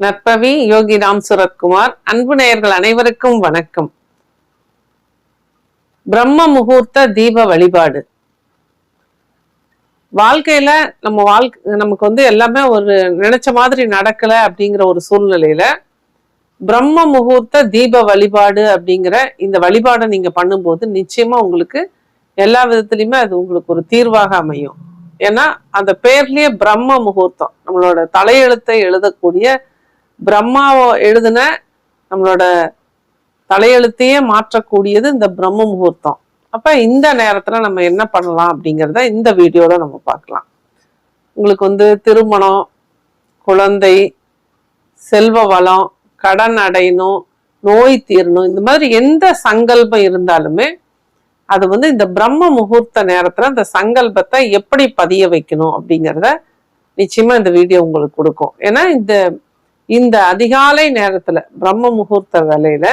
நற்பவி யோகி ராம் சுரத்குமார் அன்பு நேயர்கள் அனைவருக்கும் வணக்கம். பிரம்ம முகூர்த்த தீப வழிபாடு. வாழ்க்கையில நம்ம வாழ்க்கை நமக்கு வந்து எல்லாமே ஒரு நினைச்ச மாதிரி நடக்கல அப்படிங்கிற ஒரு சூழ்நிலையில பிரம்ம முகூர்த்த தீப வழிபாடு அப்படிங்கிற இந்த வழிபாடை நீங்க பண்ணும்போது நிச்சயமா உங்களுக்கு எல்லா விதத்துலயுமே அது உங்களுக்கு ஒரு தீர்வாக அமையும். ஏன்னா அந்த பேர்லயே பிரம்ம முகூர்த்தம். நம்மளோட தலையெழுத்தை எழுதக்கூடிய பிரம்மாவை எழுதின நம்மளோட தலையெழுத்தையே மாற்றக்கூடியது இந்த பிரம்ம முகூர்த்தம். அப்போ இந்த நேரத்தில் நம்ம என்ன பண்ணலாம் அப்படிங்கிறத இந்த வீடியோவில் நம்ம பார்க்கலாம். உங்களுக்கு வந்து திருமணம் குழந்தை செல்வ வளம் கடன் அடையணும் நோய் தீரணும் இந்த மாதிரி எந்த சங்கல்பம் இருந்தாலுமே அது வந்து இந்த பிரம்ம முகூர்த்த நேரத்தில் அந்த சங்கல்பத்தை எப்படி பதிய வைக்கணும் அப்படிங்கிறத நிச்சயமாக இந்த வீடியோ உங்களுக்கு கொடுக்கும். ஏன்னா இந்த இந்த அதிகாலை நேரத்துல பிரம்ம முகூர்த்த வேலையில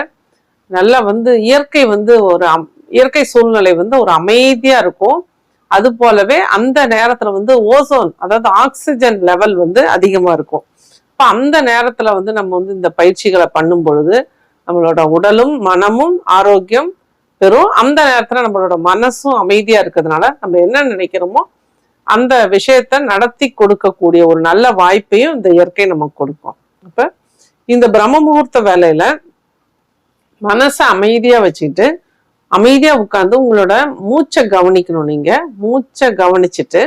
நல்லா வந்து இயற்கை வந்து ஒரு அம்- இயற்கை சூழ்நிலை வந்து ஒரு அமைதியா இருக்கும். அது போலவே அந்த நேரத்துல வந்து ஓசோன் அதாவது ஆக்சிஜன் லெவல் வந்து அதிகமா இருக்கும். இப்போ அந்த நேரத்துல வந்து நம்ம வந்து இந்த பயிற்சிகளை பண்ணும் பொழுது நம்மளோட உடலும் மனமும் ஆரோக்கியம் பெறும். அந்த நேரத்துல நம்மளோட மனசும் அமைதியா இருக்கிறதுனால நம்ம என்ன நினைக்கிறோமோ அந்த விஷயத்த நடத்தி கொடுக்கக்கூடிய ஒரு நல்ல வாய்ப்பையும் இந்த இயற்கை நமக்கு கொடுக்கும். அப்போ இந்த பிரம்ம முகூர்த்த வேலையில மனசை அமைதியா வச்சுக்கிட்டு அமைதியா உட்கார்ந்து உங்களோட மூச்சை கவனிக்கணும் நீங்க. மூச்சை கவனிச்சுட்டு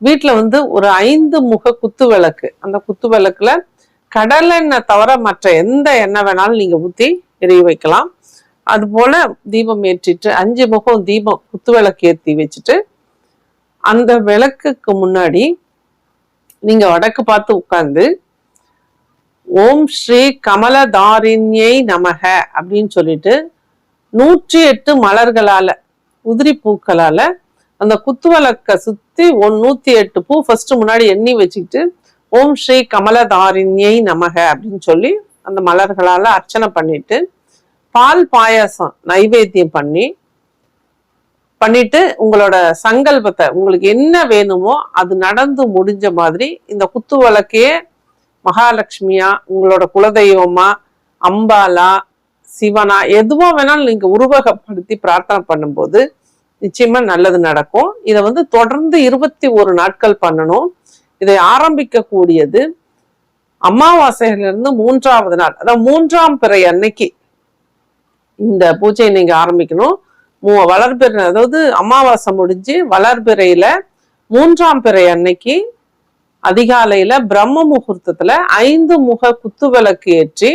வீட்டில் வந்து ஒரு ஐந்து முக குத்து விளக்கு. அந்த குத்து விளக்குல கடலெண்ணெய் தவிர மற்ற எந்த எண்ணெய் வேணாலும் நீங்க ஊத்தி எரிய வைக்கலாம். அது போல தீபம் ஏற்றிட்டு அஞ்சு முகம் தீபம் குத்து விளக்கு ஏத்தி வச்சுட்டு அந்த விளக்குக்கு முன்னாடி நீங்க வடக்கு பார்த்து உட்காந்து ஓம் ஸ்ரீ கமலதாரிண்யை நமக அப்படின்னு சொல்லிட்டு நூற்றி எட்டு மலர்களால உதிரி பூக்களால அந்த குத்துவிளக்க சுத்தி ஒன் நூத்தி எட்டு பூ ஃபர்ஸ்ட் முன்னாடி எண்ணி வச்சுக்கிட்டு ஓம் ஸ்ரீ கமலதாரிண்யை நமக அப்படின்னு சொல்லி அந்த மலர்களால அர்ச்சனை பண்ணிட்டு பால் பாயாசம் நைவேத்தியம் பண்ணி பண்ணிட்டு உங்களோட சங்கல்பத்தை உங்களுக்கு என்ன வேணுமோ அது நடந்து முடிஞ்ச மாதிரி இந்த குத்து விளக்கையே மகாலட்சுமியா உங்களோட குலதெய்வமா அம்பாலா சிவனா எதுவோ வேணாலும் நீங்கள் உருவகப்படுத்தி பிரார்த்தனை பண்ணும்போது நிச்சயமா நல்லது நடக்கும். இதை வந்து தொடர்ந்து இருபத்தி ஒரு நாட்கள் பண்ணணும். இதை ஆரம்பிக்க கூடியது மூன்றாவது நாள். அதாவது மூன்றாம் பிறை அன்னைக்கு இந்த பூஜையை நீங்க ஆரம்பிக்கணும். மூ வளர்பிறை அதாவது அமாவாசை முடிஞ்சு வளர்பிறையில மூன்றாம் பிறை அன்னைக்கு அதிகாலையில பிரம்ம முகூர்த்தத்துல ஐந்து முக குத்துவிளக்கு ஏற்றி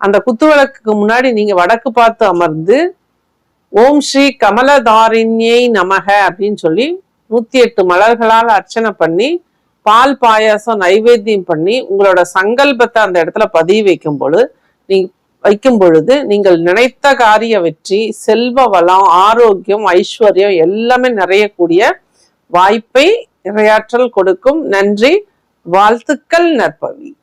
அந்த குத்து விளக்குக்கு முன்னாடி நீங்க வடக்கு பார்த்து அமர்ந்து ஓம் ஸ்ரீ கமலதாரிண்யை நமக அப்படின்னு சொல்லி நூத்தி எட்டு மலர்களால் அர்ச்சனை பண்ணி பால் பாயாசம் நைவேத்தியம் பண்ணி உங்களோட சங்கல்பத்தை அந்த இடத்துல பதிவு வைக்கும் பொழுது நீங்க வைக்கும் பொழுது நீங்கள் நினைத்த காரிய வெற்றி செல்வ வளம் ஆரோக்கியம் ஐஸ்வர்யம் எல்லாமே நிறையக்கூடிய வாய்ப்பை இரையாற்றல் கொடுக்கும். நன்றி. வாழ்த்துக்கள் நற்பவி.